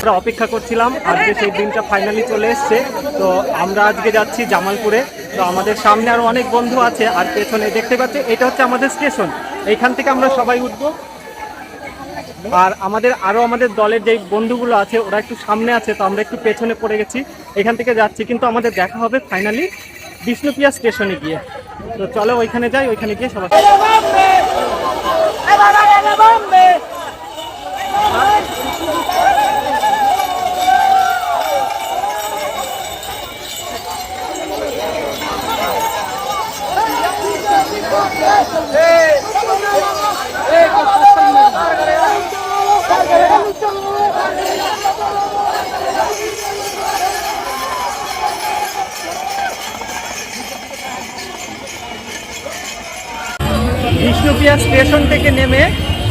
আমরা অপেক্ষা করছিলাম, আজকে সেই দিনটা ফাইনালি চলে এসছে। তো আমরা আজকে যাচ্ছি জামালপুরে। তো আমাদের সামনে আরও অনেক বন্ধু আছে, আর পেছনে দেখতে পাচ্ছি, এটা হচ্ছে আমাদের স্টেশন। এইখান থেকে আমরা সবাই উঠবো। আর আমাদের আরও আমাদের দলের যে বন্ধুগুলো আছে, ওরা একটু সামনে আছে, তো আমরা একটু পেছনে পড়ে গেছি। এখান থেকে যাচ্ছি, কিন্তু আমাদের দেখা হবে ফাইনালি বিষ্ণুপ্রিয়া স্টেশনে গিয়ে। তো চলো ওইখানে যাই ওইখানে গিয়ে সবাই বিষ্ণুপ্রিয়া স্টেশন থেকে নেমে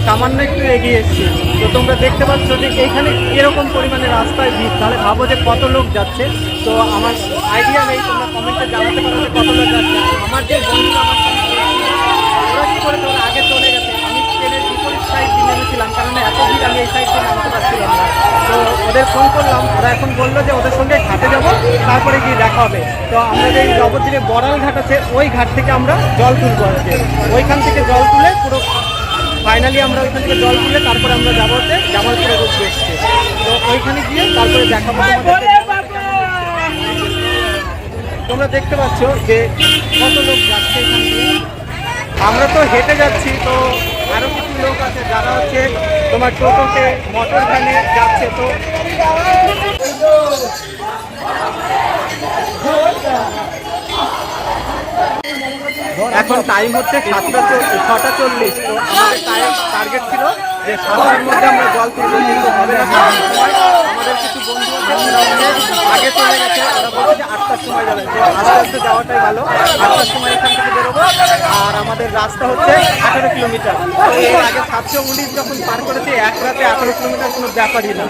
সামান্য একটু এগিয়ে এসছি। তো তোমরা দেখতে পাচ্ছ যে এখানে এরকম পরিমাণে রাস্তায় ভিড়। তাহলে ভাবো যে কত লোক যাচ্ছে। তো আমার আইডিয়া নেই, তোমরা কমেন্টে জানাতে পারো যে কত লোক যাচ্ছে। আমার যে বন্ধুরা আমার আগে চলে গেছে? ওদের ফোন করলাম ওরা এখন বলল যে ওদের সঙ্গে ঘাটে যাব তারপরে গিয়ে দেখা হবে। তো আমরা যে নবদ্বীপে বড়াল ঘাট আছে ওই ঘাট থেকে আমরা জল তুলবো আজকে ওইখান থেকে জল তুলে পুরো ফাইনালি আমরা ওইখান থেকে জল তুলে তারপরে আমরা যাব হচ্ছে জামালপুরে উঠবে এসছে তো ওইখানে গিয়ে তারপরে দেখাবো তোমাদেরকে। তোমরা দেখতে পাচ্ছ যে কত লোক যাচ্ছে এখান দিয়ে। আমরা তো হেঁটে যাচ্ছি তো আরও কিছু লোক আছে যারা হচ্ছে তোমার টোটোতে মোটর ভ্যানে যাচ্ছে তো? এখন টাইম হচ্ছে সাতটা ছটা চল্লিশ। তো আমাদের টার্গেট ছিল যে সাতটার মধ্যে আমরা জল তুলবো কিন্তু হবে না সাতটার সময়। আমাদের কিছু বন্ধু আছে ওরা অনেক আগে চলে গেছে, ওরা বলছে আটটার সময় যাবে। আস্তে আস্তে যাওয়াটাই ভালো। আটটার সময় এখান থেকে বেরোবো। আর আমাদের রাস্তা হচ্ছে আঠারো কিলোমিটার। এর আগে সাতশো উনিশ যখন পার করেছি, এক রাতে আঠারো কিলোমিটার কোনো ব্যাপারই না।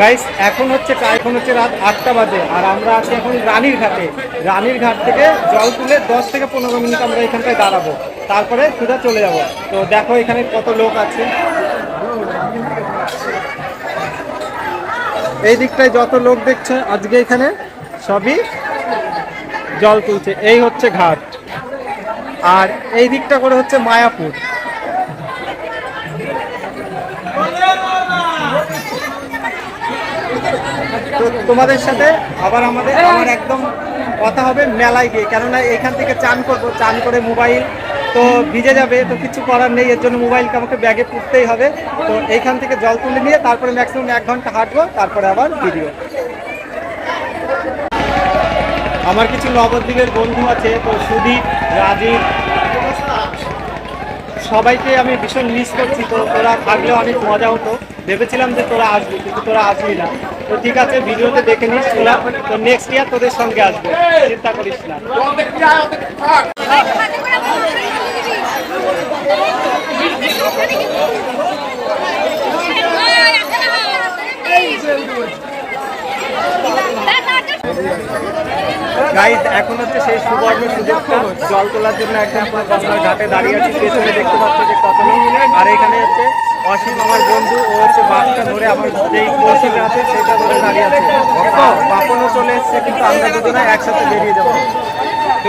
গাইস এখন হচ্ছে এখন হচ্ছে রাত আটটা বাজে আর আমরা আছি এখন রানীর ঘাটে। রানীর ঘাট থেকে জল তুলে দশ থেকে পনেরো মিনিট আমরা এখানটায় দাঁড়াবো। তারপরে সোজা চলে যাব। তো দেখো এখানে কত লোক আছে। এই দিকটায় যত লোক দেখছে আজকে এখানে সবই জল তুলছে। এই হচ্ছে ঘাট। আর এই দিকটা করে হচ্ছে মায়াপুর। তো তোমাদের সাথে আবার আমাদের, আমার একদম কথা হবে মেলায় গিয়ে। কেননা এখান থেকে চান করব, চান করে মোবাইল তো ভিজে যাবে, তো কিছু করার নেই, এর জন্য মোবাইলকে আমাকে ব্যাগে পুড়তেই হবে। তো এইখান থেকে জল তুলে নিয়ে তারপরে ম্যাক্সিমাম এক ঘণ্টা হাঁটবো, তারপরে আবার ভিডিও। আমার কিছু নবদ্বীপের বন্ধু আছে, তো সুদীপ, রাজীব সবাইকে আমি ভীষণ মিস করছি। তো তোরা থাকলে অনেক মজা হতো। ভেবেছিলাম যে তোরা আসবি, কিন্তু তোরা আসবি না। তো ঠিক আছে, ভিডিওতে দেখে নিস তোরা। তো নেক্সট ইয়ার তোদের সঙ্গে আসবে। চিন্তা করিস না। গাইজ এখন হচ্ছে সেই সুবর্ণ সুযোগটা। জল তোলার জন্য একদম গঙ্গার ঘাটে দাঁড়িয়ে আছি। পেছনে দেখতে পাচ্ছ যে কত আর এখানে হচ্ছে অসীম আমার বন্ধু ও হচ্ছে বাসটা ধরে আমার যেই কৌশিক আছে সেটা ধরে দাঁড়িয়ে আছে। বাপনও চলে এসছে, কিন্তু আমরা দুজনে একসাথে বেরিয়ে যাব। তো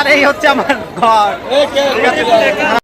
আর এই হচ্ছে আমার ঘর ঠিক আছে